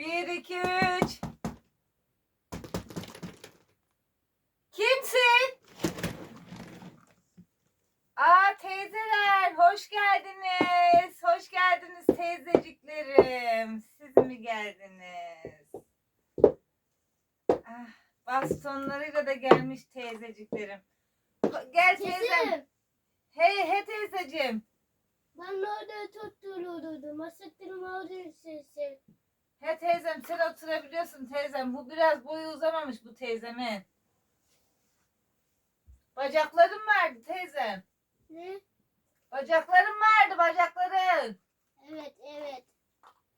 Bir, iki, üç. Kimsin? Aa teyzeler hoş geldiniz. Hoş geldiniz teyzeciklerim. Siz mi geldiniz? Ah, bastonlarıyla da gelmiş teyzeciklerim. Gel teyzem. Hey he teyzeciğim. Ben orada tuttururdum. Asıttırım orada sesi. He teyzem sen oturabiliyorsun teyzem. Bu biraz boyu uzamamış bu teyzemin. Bacaklarım vardı teyzem. Ne? Bacaklarım vardı bacakların. Evet evet.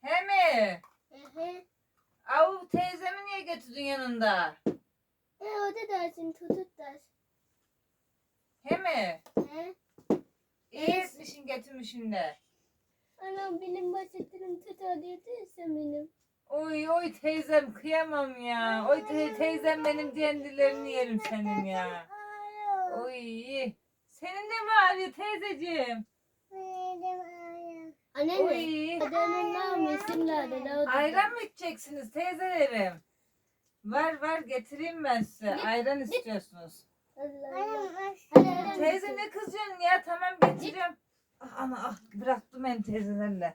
He mi? Hı hı. Avu teyzemi niye götürdün yanında? E orada dersin tutut ders. He mi? He? İyi etmişsin getirmişsin de. Anam benim basitlerim tutar sen benim. Oy oy teyzem kıyamam ya. Oy te- teyzem benim kendilerini yerim senin ya. Oy. Senin de mi ağrıyor teyzeciğim? Anne ne? Oy. Adamın namı nerede? Ayran mı içeceksiniz teyzelerim? Var var getireyim ben size. Ayran istiyorsunuz. Teyze ne kızıyorsun ya? Tamam getiriyorum. Ah, ana ah bıraktım ben teyzelerle.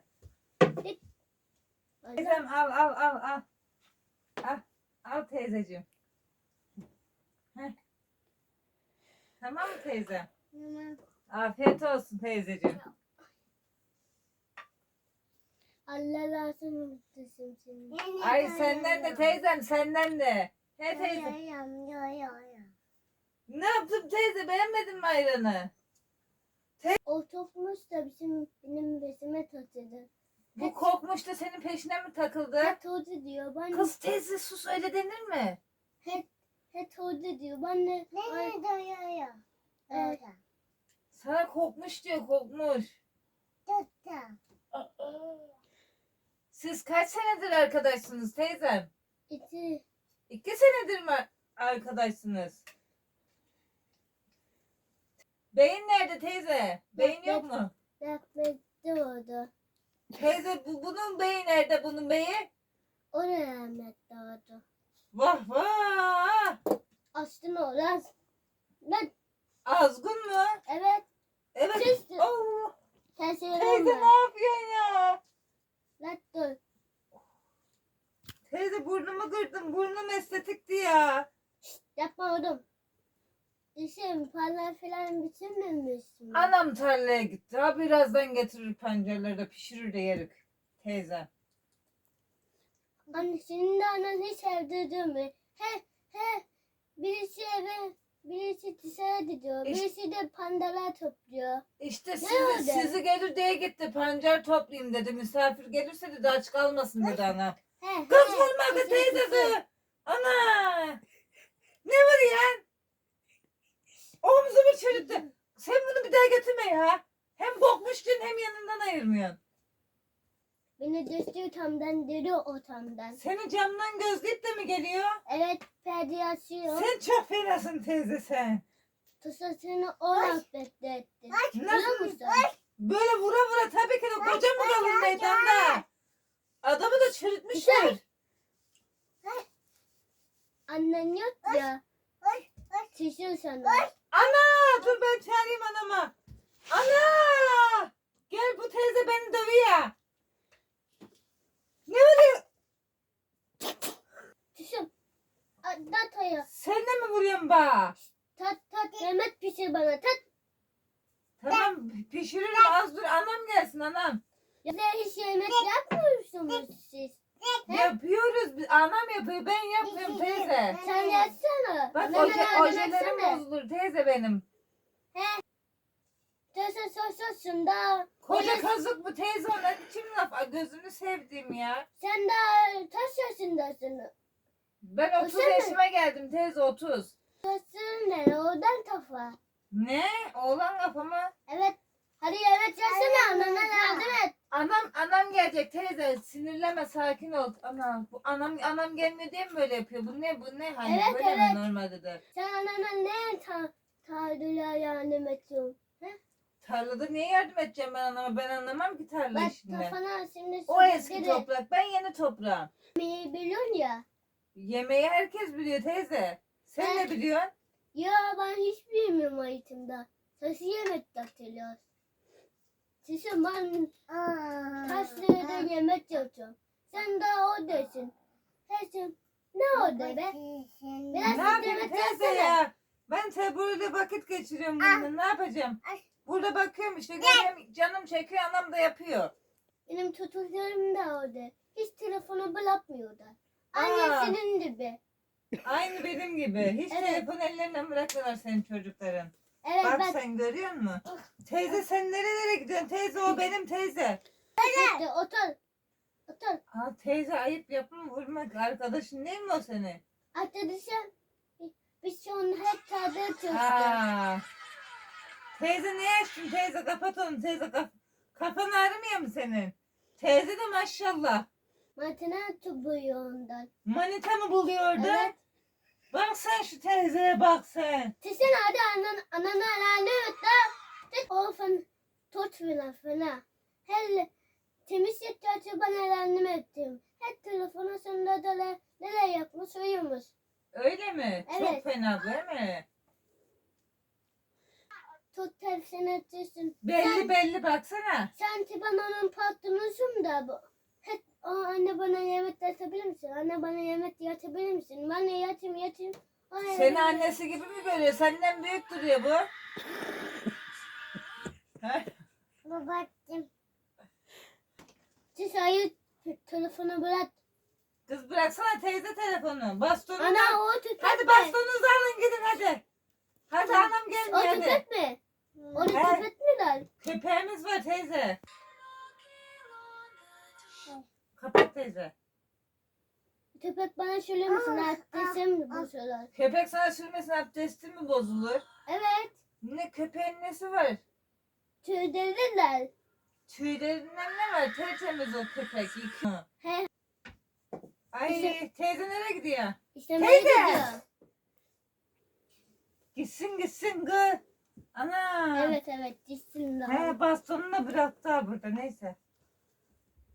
Teyzem al al al al. Al, al teyzeciğim. Heh. Tamam mı teyze? Afiyet olsun teyzeciğim. Allah razı olsun seni. Ay senden de teyzem senden de. He teyze. Ne yaptım teyze beğenmedin mi ayranı? O topmuş da bizim benim besime taşıdı. Bu kokmuş da senin peşine mi takıldı? Het oldu diyor. Ben Kız teyze sus öyle denir mi? het oldu diyor. Ben de Ay, Evet. Sana kokmuş diyor kokmuş. Siz kaç senedir arkadaşsınız teyzem? İki. İki senedir mi arkadaşsınız? Beyin nerede teyze? Beyin yok mu? Rahmetli oldu. Teyze bu, bunun beyi nerede bunun beyi? O da rahmetli oldu. Vah vah. Aslında o lan. Lan Azgun mu? evet. Evet. Teyze. Oh, Sen teyze söyleme. ne yapıyorsun ya? Lan dur. Teyze burnumu kırdım. Burnum estetikti ya. Yapma oğlum. İşim falan filan bitirmemişsin. Anam tarlaya gitti. Ha birazdan getirir pencereleri de pişirir de yerik. Teyze. Anne senin de anan hiç evde durmuyor. He he. Birisi eve birisi dışarı gidiyor. İşte- Birisi de pandalar topluyor. İşte sizi, oldu? sizi gelir diye gitti. Pancar toplayayım dedi. Misafir gelirse dedi aç kalmasın dedi ana. He, Kız he, vurma kız kızı, teyzesi. kızı. Ana. Ne var ya? Omzumu çürüttü. Sen bunu bir daha getirme ya. Hem kokmuştun hem yanından ayırmıyorsun. Beni düştü tamdan dedi o tamdan. Seni camdan gözleyip de mi geliyor? Evet perde açıyor. Sen çok fenasın teyze sen. Tusasını o rahmetli etti. Biliyor Nasıl? musun? Böyle vura vura tabii ki de koca mı kalın meydanda? Adamı da çürütmüşler. Annen yok ya. Şişiyor sana. Ana dur ben çağırayım anama. Ana! Gel bu teyze beni dövüyor. Ne oluyor? Şişim. Tat aya. Sen de mi vuruyorsun ba? Tat tat yemek pişir bana tat. Tamam pişiririm az dur anam gelsin anam. Ya da hiç yemek yapmıyorsunuz siz. Yapıyoruz biz anam yapıyor ben yapmıyorum teyze. Sen yapsana. Bak oje, yardım ojelerim etsene. bozulur teyze benim. Tasa sosusun da. Koca kazık bu teyze ona kim laf Ay, gözünü sevdiğim ya. Sen de taş yaşındasın. Ben 30 Öyle mi? yaşıma geldim teyze 30. Tasın ne? Oradan kafa. Ne? Oğlan kafamı. Evet. Hadi evet yazsana anana yardım et. Anam anam gelecek teyze sinirleme sakin ol. Ana bu anam anam gelmiyor diye mi böyle yapıyor? Bu ne bu ne hani Evet, böyle evet. mi normalde de? Sen anana ne ta tadıyla yardım ediyorsun? Tarlada niye yardım edeceğim ben anlamam. Ben anlamam ki tarla Bak kafana şimdi O eski sürekli toprak. Ben yeni toprağım. yemeği biliyorsun ya. Yemeği herkes biliyor teyze. Sen ne Evet. biliyorsun? Ya ben hiç bilmiyorum hayatımda. Sesi yemek hatırlıyoruz. Sesi ben kaç lirada yemek yapıyorum. Sen daha oradasın. Sesi ne orada be? Biraz Ne yapayım teyze ya? Ben te burada vakit geçiriyorum bununla. Ne yapacağım? Ay. Burada bakıyorum işte. Görüyorum, canım çekiyor anam da yapıyor. Benim çocuklarım da orada. Hiç telefonu bırakmıyorlar. Annesinin gibi. Aynı benim gibi. Hiç Evet. telefon ellerinden bırakmıyorlar senin çocukların. Evet Bak bak. sen görüyor musun? Teyze sen nerelere gidiyorsun? Teyze o benim teyze. Otur. Otur. Otur. Aa, teyze ayıp yapma vurmak. Arkadaşın değil mi o senin? Arkadaşım biz şu an hep tadı çalıştık. Aa. Teyze ne yaşın teyze kapat onu teyze kaf kafan ağrımıyor mu senin? Teyze de maşallah. Matına tubuyor ondan. Manita mı buluyor orada? Evet. Bak sen şu teyzeye bak sen. Sizin adı anan, ananı ananı da o fen tut falan falan. Hele temiz yapacağız ben elendim ettim. Hep telefonu sonunda da ne- neler yapmış uyumuş. Öyle mi? Çok Evet. fena değil mi? Tut tepsini ettirsin. Belli belli baksana. Sanki ben onun patronusum da bu. O anne bana yemek yatabilir misin? Anne bana yemek yatabilir misin? Ben de yatayım yatayım. O Seni annesi gibi mi görüyor? Senden büyük duruyor bu. Ha? Babacığım. Siz hayır telefonu bırak. Kız bıraksana teyze telefonu. Bastonunu Ana o tüpek Hadi bastonunuzu alın gidin hadi. Hadi anam O gelmiyor hadi. tüpek mi? O tüpek mi lan? Köpeğimiz var teyze. Kapat teyze. Tüpek bana söyler misin? Abdestim mi bu sorular? Köpek sana sürmesin abdestin mi bozulur? Evet. Ne köpeğin nesi var? Tüydeliler. Tüylerinden ne var? Tertemiz o köpek. He. Ay teyze nereye gidiyor? İstemeye Teyze. gidiyor. Gitsin gitsin gı. Ana. Evet evet. Gitsin daha. He bastonunu da bıraktı ha burada neyse.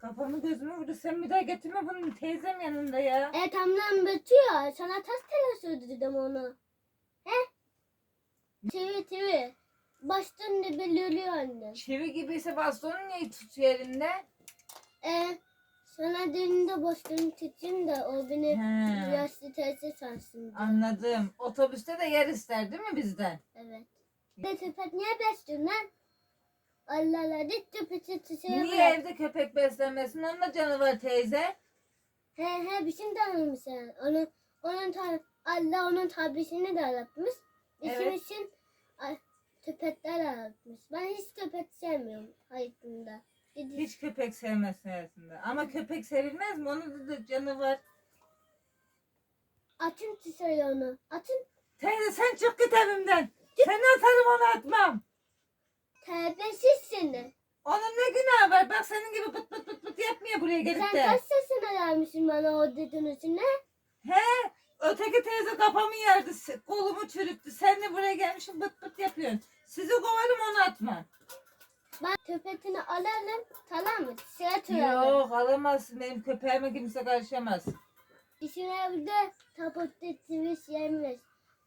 Kafamı gözümü vurdu. Sen bir daha getirme bunu teyzem yanında ya. Evet amcam bitiyor. Sana tas tela söyledim onu. He? Tivi tivi. Baştan da belirliyor anne. Çivi gibiyse bastonu niye tutuyor elinde? E, sana dilinde baştan tutayım da o beni He. yaşlı teyze sansın. diye. Anladım. Otobüste de yer ister değil mi bizden? Evet. Ne tüpek niye besliyorsun lan? Allah Allah. Dit tüpek çiçeğe Niye evde köpek beslenmesin? Onun da canı var teyze. He he bizim tanrım sen. Onun, onun tar Allah onun tabisini de yaratmış. Bizim Evet. için ay, tüpekler yaratmış. Ben hiç tüpek sevmiyorum hayatımda. Gidip- Hiç köpek sevmezsin hayatında. Ama köpek sevilmez mi? Onun da canı var. Atın çiçeği onu. Atın Teyze sen çık git evimden. Seni atarım onu atmam. Terbiyesiz seni. Onun ne günahı var? Bak senin gibi pıt pıt pıt pıt yapmıyor buraya gelip Sen de. kaç sesine vermişsin bana o dedin üstüne? He? Öteki teyze kafamı yerdi. Kolumu çürüttü. Sen de buraya gelmişsin pıt pıt yapıyorsun. Sizi kovarım onu atma. Ben tüpetini alalım tamam mı? Sıra turalım. Yok alamazsın. Benim köpeğime kimse karışamaz. İşine evde tapotta tweet yemiş.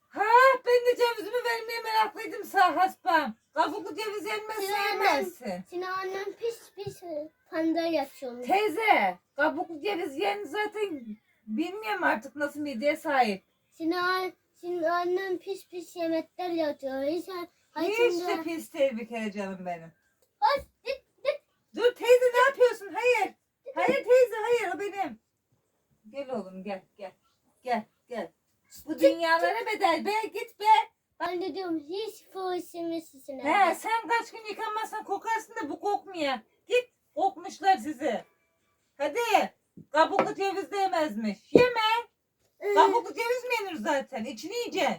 Ha ben de cevizimi vermeye meraklıydım sağ haspam. Kabuklu ceviz Sinan'ım. yemezsin. Senin annen pis pis panda yaşıyormuş. Teyze kabuklu ceviz yen zaten bilmiyorum artık nasıl mideye sahip. Senin, an- senin annen pis pis yemekler yapıyor. Hiç Hiç de pis değil bir kere canım benim. Bas, dit, dit. Dur teyze ne yapıyorsun? Hayır. Hayır teyze hayır o benim. Gel oğlum gel gel. Gel gel. Dünyalara bedel be git be. Ben de diyorum hiç fırçamıyorsun. He sen kaç gün yıkanmazsan kokarsın da bu kokmuyor. Git kokmuşlar sizi. Hadi. Kabuklu ceviz de yemezmiş. Yeme. Kabuklu ceviz mi yenir zaten? İçini yiyeceksin.